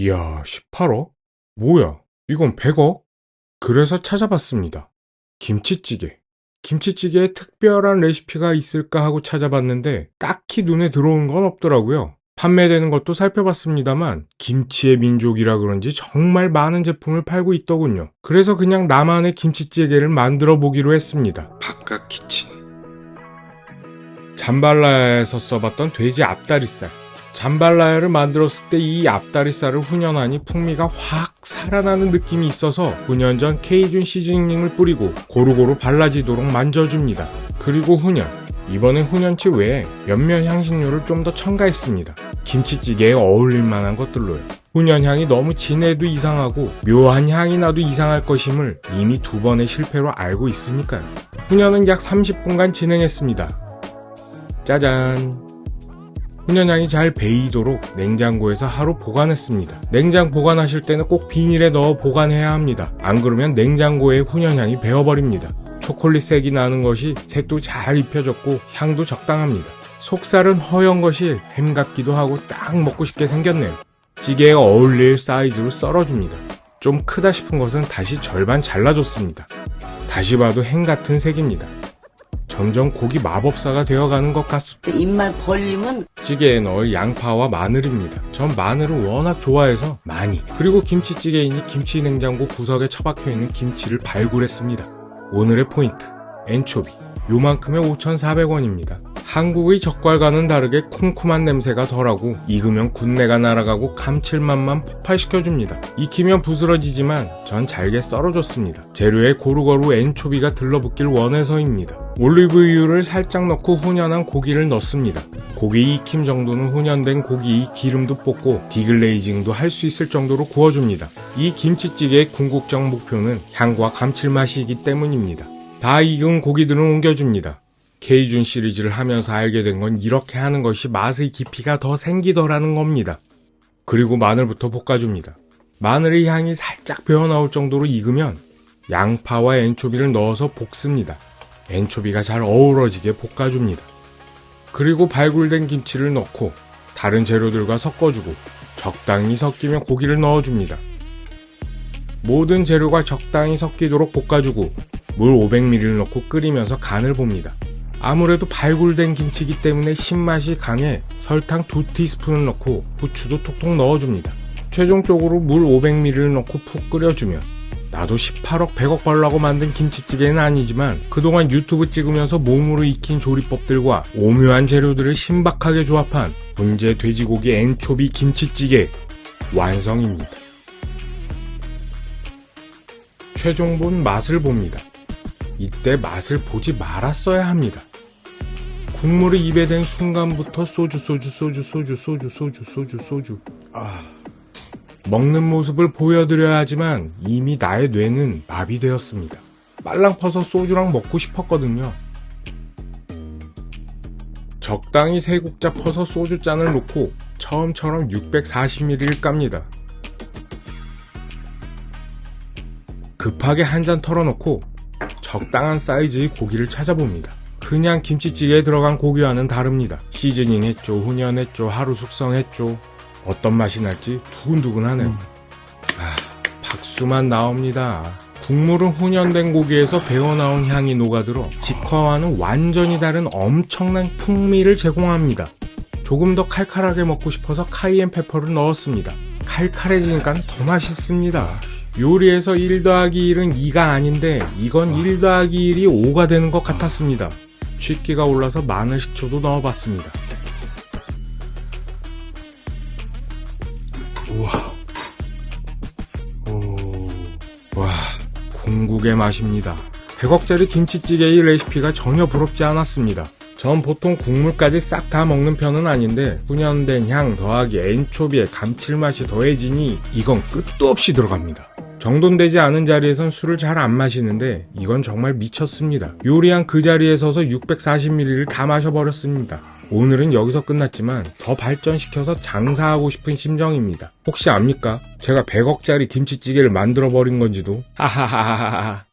이야, 18억? 뭐야, 이건 100억? 그래서 찾아봤습니다. 김치찌개. 김치찌개에 특별한 레시피가 있을까 하고 찾아봤는데 딱히 눈에 들어온 건 없더라고요. 판매되는 것도 살펴봤습니다만 김치의 민족이라 그런지 정말 많은 제품을 팔고 있더군요. 그래서 그냥 나만의 김치찌개를 만들어 보기로 했습니다. 바깥 키친. 잠발라야에서 써봤던 돼지 앞다리살. 잠발라야를 만들었을 때 이 앞다리살을 훈연하니 풍미가 확 살아나는 느낌이 있어서 훈연 전 케이준 시즈닝을 뿌리고 고루고루 발라지도록 만져줍니다. 그리고 훈연. 이번엔 훈연치 외에 몇몇 향신료를 좀 더 첨가했습니다. 김치찌개에 어울릴 만한 것들로요. 훈연 향이 너무 진해도 이상하고 묘한 향이 나도 이상할 것임을 이미 두 번의 실패로 알고 있으니까요. 훈연은 약 30분간 진행했습니다. 짜잔. 훈연향이 잘 배이도록 냉장고에서 하루 보관했습니다. 냉장 보관하실 때는 꼭 비닐에 넣어 보관해야 합니다. 안 그러면 냉장고에 훈연향이 배어버립니다. 초콜릿 색이 나는 것이 색도 잘 입혀졌고 향도 적당합니다. 속살은 허연 것이 햄 같기도 하고 딱 먹고 싶게 생겼네요. 찌개에 어울릴 사이즈로 썰어줍니다. 좀 크다 싶은 것은 다시 절반 잘라줬습니다. 다시 봐도 햄 같은 색입니다. 점점 고기 마법사가 되어가는 것 같습니다. 입만 벌리면 찌개에 넣을 양파와 마늘입니다. 전 마늘을 워낙 좋아해서 많이. 그리고 김치찌개이니 김치 냉장고 구석에 처박혀 있는 김치를 발굴했습니다. 오늘의 포인트. 엔초비. 요만큼에 5,400원입니다. 한국의 젓갈과는 다르게 쿰쿰한 냄새가 덜하고 익으면 군내가 날아가고 감칠맛만 폭발시켜줍니다. 익히면 부스러지지만 전 잘게 썰어줬습니다. 재료에 고루고루 엔초비가 들러붙길 원해서입니다. 올리브유를 살짝 넣고 훈연한 고기를 넣습니다. 고기 익힘 정도는 훈연된 고기 기름도 뽑고 디글레이징도 할 수 있을 정도로 구워줍니다. 이 김치찌개의 궁극적 목표는 향과 감칠맛이기 때문입니다. 다 익은 고기들은 옮겨줍니다. 케이준 시리즈를 하면서 알게 된 건 이렇게 하는 것이 맛의 깊이가 더 생기더라는 겁니다. 그리고 마늘부터 볶아줍니다. 마늘의 향이 살짝 배어나올 정도로 익으면 양파와 엔초비를 넣어서 볶습니다. 엔초비가 잘 어우러지게 볶아줍니다. 그리고 발굴된 김치를 넣고 다른 재료들과 섞어주고 적당히 섞이면 고기를 넣어줍니다. 모든 재료가 적당히 섞이도록 볶아주고 물 500ml를 넣고 끓이면서 간을 봅니다. 아무래도 발굴된 김치기 때문에 신맛이 강해 설탕 2티스푼을 넣고 부추도 톡톡 넣어줍니다. 최종적으로 물 500ml를 넣고 푹 끓여주면 나도 18억 100억 벌라고 만든 김치찌개는 아니지만 그동안 유튜브 찍으면서 몸으로 익힌 조리법들과 오묘한 재료들을 신박하게 조합한 분재 돼지고기 엔초비 김치찌개 완성입니다. 최종 본 맛을 봅니다. 이때 맛을 보지 말았어야 합니다. 국물이 입에 댄 순간부터 소주 소주 소주 소주 소주 소주 소주 소주 아 먹는 모습을 보여드려야 하지만 이미 나의 뇌는 마비되었습니다. 빨랑 퍼서 소주랑 먹고 싶었거든요. 적당히 세 국자 퍼서 소주 잔을 놓고 처음처럼 640ml를 깝니다. 급하게 한 잔 털어놓고 적당한 사이즈의 고기를 찾아봅니다. 그냥 김치찌개에 들어간 고기와는 다릅니다. 시즈닝 했죠, 훈연했죠, 하루 숙성했죠. 어떤 맛이 날지 두근두근하네요. 아, 박수만 나옵니다. 국물은 훈연된 고기에서 배어나온 향이 녹아들어 직화와는 완전히 다른 엄청난 풍미를 제공합니다. 조금 더 칼칼하게 먹고 싶어서 카이엔 페퍼를 넣었습니다. 칼칼해지니까 더 맛있습니다. 요리에서 1 더하기 1은 2가 아닌데 이건 1 더하기 1이 5가 되는 것 같았습니다. 취기가 올라서 마늘 식초도 넣어봤습니다. 우와. 오. 와, 궁극의 맛입니다. 100억짜리 김치찌개의 레시피가 전혀 부럽지 않았습니다. 전 보통 국물까지 싹 다 먹는 편은 아닌데 훈연된 향 더하기 엔초비의 감칠맛이 더해지니 이건 끝도 없이 들어갑니다. 정돈되지 않은 자리에선 술을 잘 안 마시는데 이건 정말 미쳤습니다. 요리한 그 자리에 서서 640ml를 다 마셔버렸습니다. 오늘은 여기서 끝났지만 더 발전시켜서 장사하고 싶은 심정입니다. 혹시 압니까? 제가 100억짜리 김치찌개를 만들어버린 건지도? 하하하하하.